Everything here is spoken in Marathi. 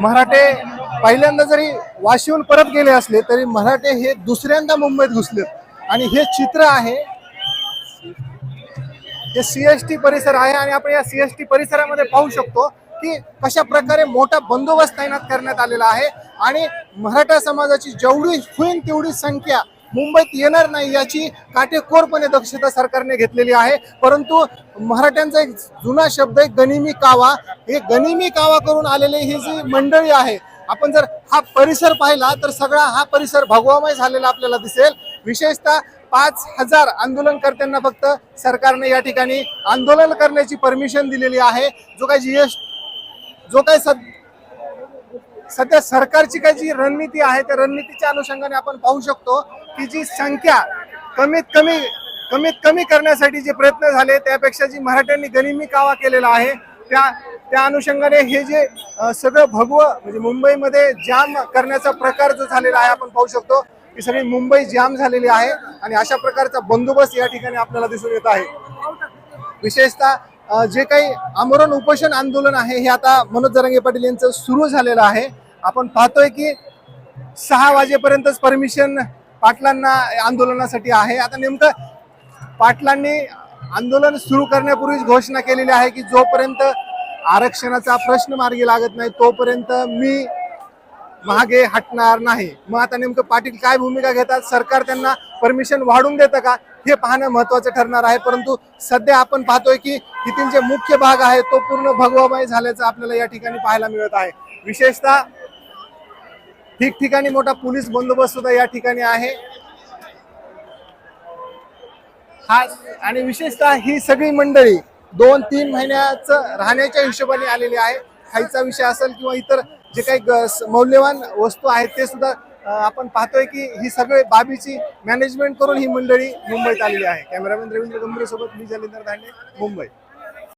मराठे पहिल्यांदा जरी वाशीहून परत गेले असले तरी मराठे हे दुसऱ्यांदा मुंबईत घुसलेत. आणि हे चित्र आहे. हे सीएसटी परिसर आहे आणि आपण या सीएसटी परिसरामध्ये पाहू शकतो की कशा प्रकारे मोठा बंदोबस्त तैनात करण्यात आलेला आहे. आणि मराठा समाजाची जेवढी होईल तेवढी संख्या मुंबईत येणार नाही याची काटेकोरपणे दक्षता सरकारने घेतलेली आहे. परंतु मराठ्यांचा एक जुना शब्द आहे गनिमी कावा. हे गनिमी कावा करून आलेले ही जी मंडळी आहे आपण जर हा परिसर पाहिला तर सगळा हा परिसर भगवामय झालेला आपल्याला दिसेल. विशेषतः पाच हजार आंदोलनकर्त्यांना फक्त सरकारने या ठिकाणी आंदोलन करण्याची परमिशन दिलेली आहे. जो काही जी एस जो काही सद सध्या सरकारची काही जी रणनीती आहे त्या रणनीतीच्या अनुषंगाने आपण पाहू शकतो की जी संख्या कमीत कमी कमीत कमी करण्यासाठी जे प्रयत्न झाले त्यापेक्षा जी मराठ्यांनी गनिमी कावा केलेला आहे त्या त्या अनुषंगाने हे जे सगळं भगवं म्हणजे मुंबईमध्ये जाम करण्याचा प्रकार जो झालेला आहे आपण पाहू शकतो की सगळी मुंबई जाम झालेली आहे आणि अशा प्रकारचा बंदोबस्त या ठिकाणी आपल्याला दिसून येत आहे. विशेषतः जे काही आमरण उपोषण आंदोलन आहे हे आता मनोज जरांगे पाटील यांचं सुरू झालेलं आहे. आपण पाहतोय की सहा वाजेपर्यंतच परमिशन पाटलांना आंदोलनासाठी आहे. आता नेमकं पाटलांनी आंदोलन सुरू करण्यापूर्वीच घोषणा केलेली आहे की जोपर्यंत आरक्षणाचा प्रश्न मार्गी लागत नाही तोपर्यंत मी मागे हटणार नाही. मग आता नेमकं पाटील काय भूमिका घेतात? सरकार त्यांना परमिशन वाढून देतं का? हे पाहणं महत्वाचं ठरणार आहे. परंतु सध्या आपण पाहतोय की येथील जे मुख्य भाग आहे तो पूर्ण भगवामय झाल्याचं आपल्याला या ठिकाणी पाहायला मिळत आहे. विशेषतः ठिकठिकाणी मोठा पोलीस बंदोबस्त सुद्धा या ठिकाणी आहे. हा आणि विशेषतः ही सगळी मंडळी दोन तीन महिन्याचं राहण्याच्या हिशोबाने आलेली आहे. खायचा विषय असेल किंवा इतर जे काही मौल्यवान वस्तू आहेत ते सुद्धा आपण पाहतोय की ही सगळे बाबीची मॅनेजमेंट करून ही मंडळी मुंबईत आलेली आहे. कॅमेरामॅन रवींद्र गंभीर सोबत मी जलिंदर धांडे मुंबई.